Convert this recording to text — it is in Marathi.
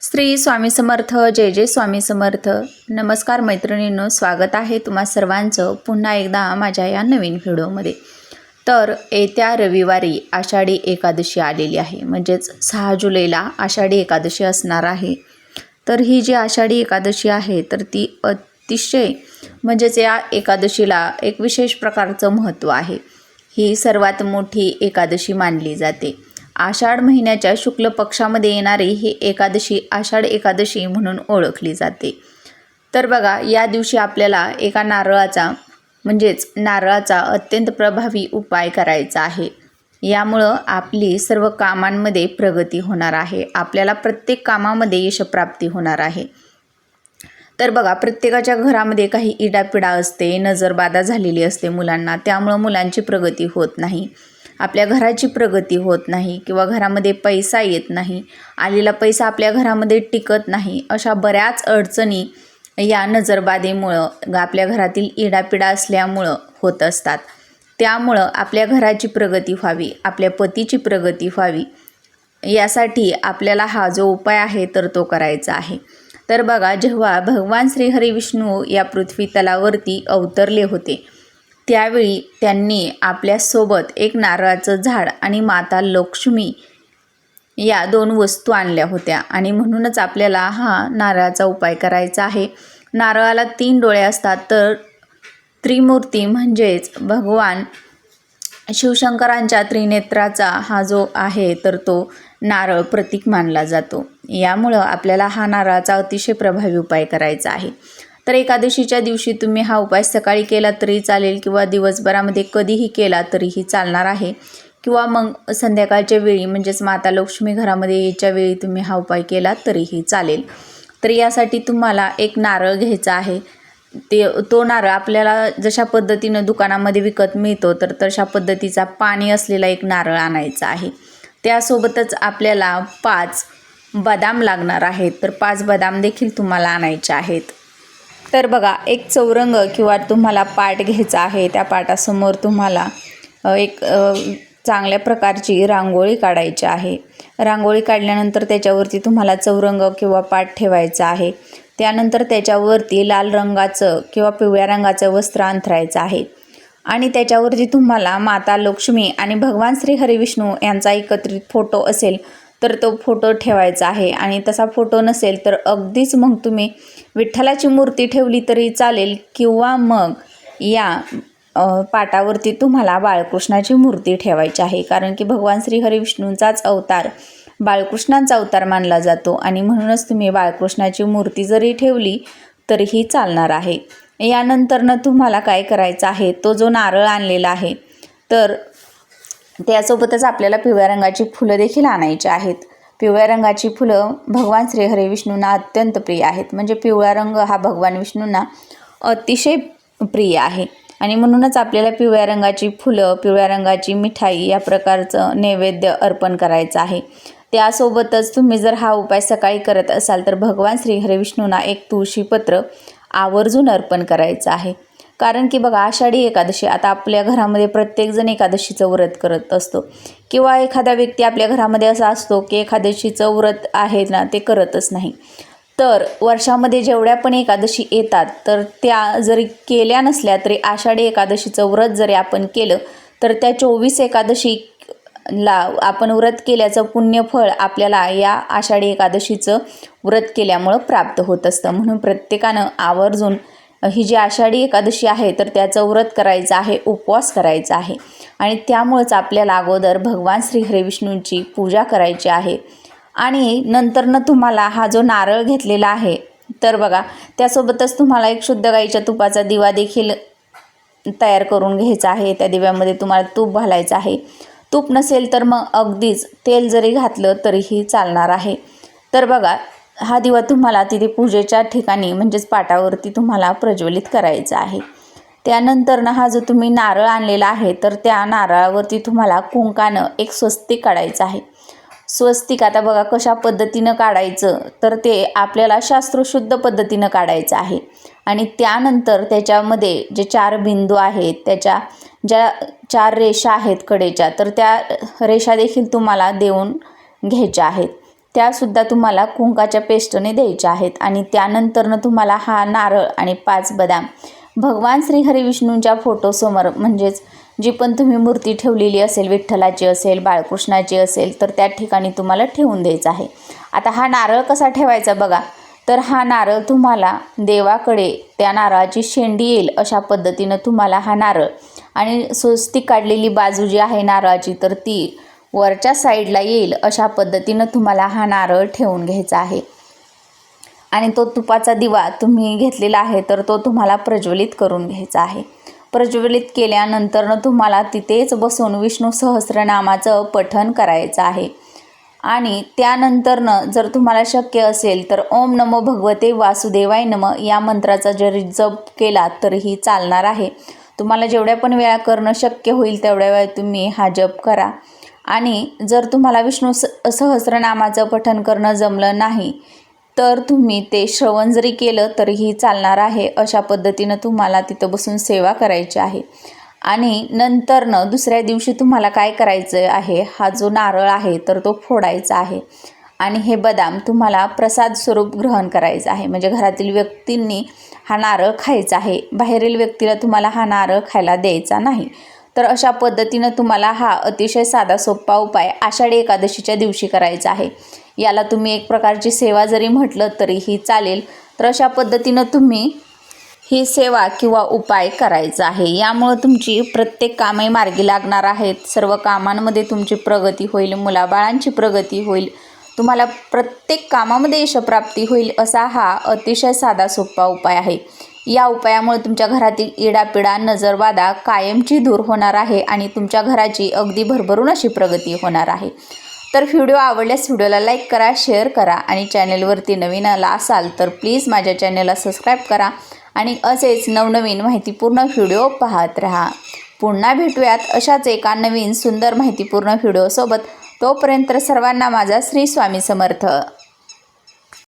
श्री स्वामी समर्थ जय जय स्वामी समर्थ. नमस्कार मैत्रिणींनो स्वागत आहे तुम्हा सर्वांचं पुन्हा एकदा माझ्या या नवीन व्हिडिओमध्ये. तर येत्या रविवारी आषाढी एकादशी आलेली आहे. म्हणजेच सहा जुलैला आषाढी एकादशी असणार आहे. तर ही जी आषाढी एकादशी आहे तर ती अतिशय म्हणजेच या एकादशीला एक विशेष प्रकारचं महत्त्व आहे. ही सर्वात मोठी एकादशी मानली जाते. आषाढ महिन्याच्या शुक्ल पक्षामध्ये येणारी ही एकादशी आषाढ एकादशी म्हणून ओळखली जाते. तर बघा या दिवशी आपल्याला एका नारळाचा म्हणजेच नारळाचा अत्यंत प्रभावी उपाय करायचा आहे. यामुळं आपली सर्व कामांमध्ये प्रगती होणार आहे. आपल्याला प्रत्येक कामामध्ये यशप्राप्ती होणार आहे. तर बघा प्रत्येकाच्या घरामध्ये काही इडापिडा असते नजरबाधा झालेली असते मुलांना. त्यामुळं मुलांची प्रगती होत नाही. आपल्या घराची प्रगती होत नाही किंवा घरामध्ये पैसा येत नाही आलेला पैसा आपल्या घरामध्ये टिकत नाही अशा बऱ्याच अडचणी या नजरबाधेमुळं आपल्या घरातील इडापिडा असल्यामुळं होत असतात. त्यामुळं आपल्या घराची प्रगती व्हावी आपल्या पतीची प्रगती व्हावी यासाठी आपल्याला हा जो उपाय आहे तर तो करायचा आहे. तर बघा जेव्हा भगवान श्रीहरी विष्णू या पृथ्वी तलावरती अवतरले होते त्यावेळी त्यांनी आपल्यासोबत एक नारळाचं झाड आणि माता लक्ष्मी या दोन वस्तू आणल्या होत्या. आणि म्हणूनच आपल्याला हा नारळाचा उपाय करायचा आहे. नारळाला तीन डोळे असतात तर त्रिमूर्ती म्हणजेच भगवान शिवशंकरांच्या त्रिनेत्राचा हा जो आहे तर तो नारळ प्रतीक मानला जातो. यामुळं आपल्याला हा नारळाचा अतिशय प्रभावी उपाय करायचा आहे. तर एकादशीच्या दिवशी तुम्ही हा उपाय सकाळी केला तरी चालेल किंवा दिवसभरामध्ये कधीही केला तरीही चालणार आहे. किंवा मग संध्याकाळच्या वेळी म्हणजेच माता लक्ष्मी घरामध्ये यायच्या वेळी तुम्ही हा उपाय केला तरीही चालेल. तर यासाठी तुम्हाला एक नारळ घ्यायचा आहे. ते तो नारळ आपल्याला जशा पद्धतीनं दुकानामध्ये विकत मिळतो तर तशा पद्धतीचा पाणी असलेला एक नारळ आणायचा आहे. त्यासोबतच आपल्याला पाच बदाम लागणार आहेत. तर पाच बदाम देखील तुम्हाला आणायचे आहेत. तर बघा एक चौरंग किंवा तुम्हाला पाट घ्यायचा आहे त्या पाटासमोर तुम्हाला एक चांगल्या प्रकारची रांगोळी काढायची आहे. रांगोळी काढल्यानंतर त्याच्यावरती तुम्हाला चौरंग किंवा पाट ठेवायचा आहे. त्यानंतर त्याच्यावरती लाल रंगाचं किंवा पिवळ्या रंगाचं वस्त्र अंथरायचं आहे. आणि त्याच्यावरती तुम्हाला माता लक्ष्मी आणि भगवान श्री हरिविष्णू यांचा एकत्रित फोटो असेल तर तो फोटो ठेवायचा आहे. आणि तसा फोटो नसेल तर अगदीच मग तुम्ही विठ्ठलाची मूर्ती ठेवली तरी चालेल किंवा मग या पाटावरती तुम्हाला बाळकृष्णाची मूर्ती ठेवायची आहे. कारण की भगवान श्री हरिविष्णूंचाच अवतार बाळकृष्णांचा अवतार मानला जातो. आणि म्हणूनच तुम्ही बाळकृष्णाची मूर्ती जरी ठेवली तरीही चालणार आहे. यानंतरनं तुम्हाला काय करायचं आहे? तो जो नारळ आणलेला आहे तर त्यासोबतच आपल्याला पिवळ्या रंगाची फुलं देखील आणायची आहेत. पिवळ्या रंगाची फुलं भगवान श्रीहरी विष्णूंना अत्यंत प्रिय आहेत. म्हणजे पिवळा रंग हा भगवान विष्णूंना अतिशय प्रिय आहे. आणि म्हणूनच आपल्याला पिवळ्या रंगाची फुलं पिवळ्या रंगाची मिठाई या प्रकारचं नैवेद्य अर्पण करायचं आहे. त्यासोबतच तुम्ही जर हा उपाय सकाळी करत असाल तर भगवान श्रीहरी विष्णूंना एक तुळशीपत्र आवर्जून अर्पण करायचं आहे. कारण की बघा आषाढी एकादशी आता आपल्या घरामध्ये प्रत्येकजण एकादशीचं व्रत करत असतो. किंवा एखादा व्यक्ती आपल्या घरामध्ये असा असतो की एकादशीचं व्रत आहे ना ते करतच नाही. तर वर्षामध्ये जेवढ्या पण एकादशी येतात तर त्या जरी केल्या नसल्या तरी आषाढी एकादशीचं व्रत जरी आपण केलं तर त्या चोवीस एकादशी ला आपण व्रत केल्याचं पुण्यफळ आपल्याला या आषाढी एकादशीचं व्रत केल्यामुळं प्राप्त होत असतं. म्हणून प्रत्येकानं आवर्जून ही जी आषाढी एकादशी आहे तर त्याचं व्रत करायचं आहे उपवास करायचा आहे. आणि त्यामुळंच आपल्याला अगोदर भगवान श्री हरिविष्णूंची पूजा करायची आहे. आणि नंतरनं तुम्हाला हा जो नारळ घेतलेला आहे तर बघा त्यासोबतच तुम्हाला एक शुद्ध गाईच्या तुपाचा दिवा देखील तयार करून घ्यायचा आहे. त्या दिव्यामध्ये तुम्हाला तूप घालायचं आहे. तूप नसेल तर मग अगदीच तेल जरी घातलं तरीही चालणार आहे. तर बघा हा दिवा तुम्हाला तिथे पूजेच्या ठिकाणी म्हणजेच पाटावरती तुम्हाला प्रज्वलित करायचा आहे. त्यानंतर ना हा जो तुम्ही नारळ आणलेला आहे तर त्या नारळावरती तुम्हाला कुंकानं एक स्वस्तिक काढायचं आहे. स्वस्तिक आता बघा कशा पद्धतीनं काढायचं तर ते आपल्याला शास्त्रशुद्ध पद्धतीनं काढायचं आहे. आणि त्यानंतर त्याच्यामध्ये जे चार बिंदू आहेत त्याच्या ज्या चार रेषा आहेत कडेच्या तर त्या रेषा देखील तुम्हाला देऊन घ्यायच्या आहेत. त्यासुद्धा तुम्हाला कुंकाच्या पेस्टने द्यायच्या आहेत. आणि त्यानंतरनं तुम्हाला हा नारळ आणि पाच बदाम. भगवान श्री हरिविष्णूंच्या फोटोसमोर म्हणजेच जी पण तुम्ही मूर्ती ठेवलेली असेल विठ्ठलाची असेल बाळकृष्णाची असेल तर त्या ठिकाणी तुम्हाला ठेवून द्यायचं आहे. आता हा नारळ कसा ठेवायचा बघा. तर हा नारळ तुम्हाला देवाकडे त्या नारळाची शेंडी येईल अशा पद्धतीनं तुम्हाला हा नारळ. आणि स्वस्तिक काढलेली बाजू जी आहे नारळाची तर ती वरच्या साईडला येईल अशा पद्धतीनं तुम्हाला हा नारळ ठेवून घ्यायचा आहे. आणि तो तुपाचा दिवा तुम्ही घेतलेला आहे तर तो तुम्हाला प्रज्वलित करून घ्यायचा आहे. प्रज्वलित केल्यानंतरनं तुम्हाला तिथेच बसून विष्णू सहस्रनामाचं पठण करायचं आहे. आणि त्यानंतरनं जर तुम्हाला शक्य असेल तर ओम नमो भगवते वासुदेवाय नम या मंत्राचा जरी जप केला तरीही चालणार आहे. तुम्हाला जेवढ्या पण वेळा करणं शक्य होईल तेवढ्या वेळा तुम्ही हा जप करा. आणि जर तुम्हाला विष्णू स सहस्रनामाचं पठण करणं जमलं नाही तर तुम्ही ते श्रवण जरी केलं तरीही चालणार आहे अशा पद्धतीनं तुम्हाला तिथं बसून सेवा करायची आहे. आणि नंतरनं दुसऱ्या दिवशी तुम्हाला काय करायचं आहे हा जो नारळ आहे तर तो फोडायचा आहे. आणि हे बदाम तुम्हाला प्रसाद स्वरूप ग्रहण करायचं आहे. म्हणजे घरातील व्यक्तींनी हा नारळ खायचा आहे. बाहेरील व्यक्तीला तुम्हाला हा नारळ खायला द्यायचा नाही. तर अशा पद्धतीनं तुम्हाला हा अतिशय साधा सोपा उपाय आषाढी एकादशीच्या दिवशी करायचा आहे. याला तुम्ही एक प्रकारची सेवा जरी म्हटलं तरीही चालेल तर अशा पद्धतीनं तुम्ही ही सेवा किंवा उपाय करायचा आहे. यामुळं तुमची प्रत्येक कामे मार्गी लागणार आहेत. सर्व कामांमध्ये तुमची प्रगती होईल मुलाबाळांची प्रगती होईल तुम्हाला प्रत्येक कामामध्ये यशप्राप्ती होईल असा हा अतिशय साधा सोपा उपाय आहे. या उपायामुळे तुमच्या घरातील इडापिडा नजरवादा कायमची दूर होणार आहे आणि तुमच्या घराची अगदी भरभरून अशी प्रगती होणार आहे. तर व्हिडिओ आवडल्यास व्हिडिओला लाईक करा शेअर करा आणि चॅनेलवरती नवीन आला असाल तर प्लीज माझ्या चॅनेलला सबस्क्राईब करा आणि असेच नवनवीन माहितीपूर्ण व्हिडिओ पाहत राहा. पुन्हा भेटूयात अशाच एका नवीन सुंदर माहितीपूर्ण व्हिडिओसोबत. तोपर्यंत सर्वांना माझा श्री स्वामी समर्थ.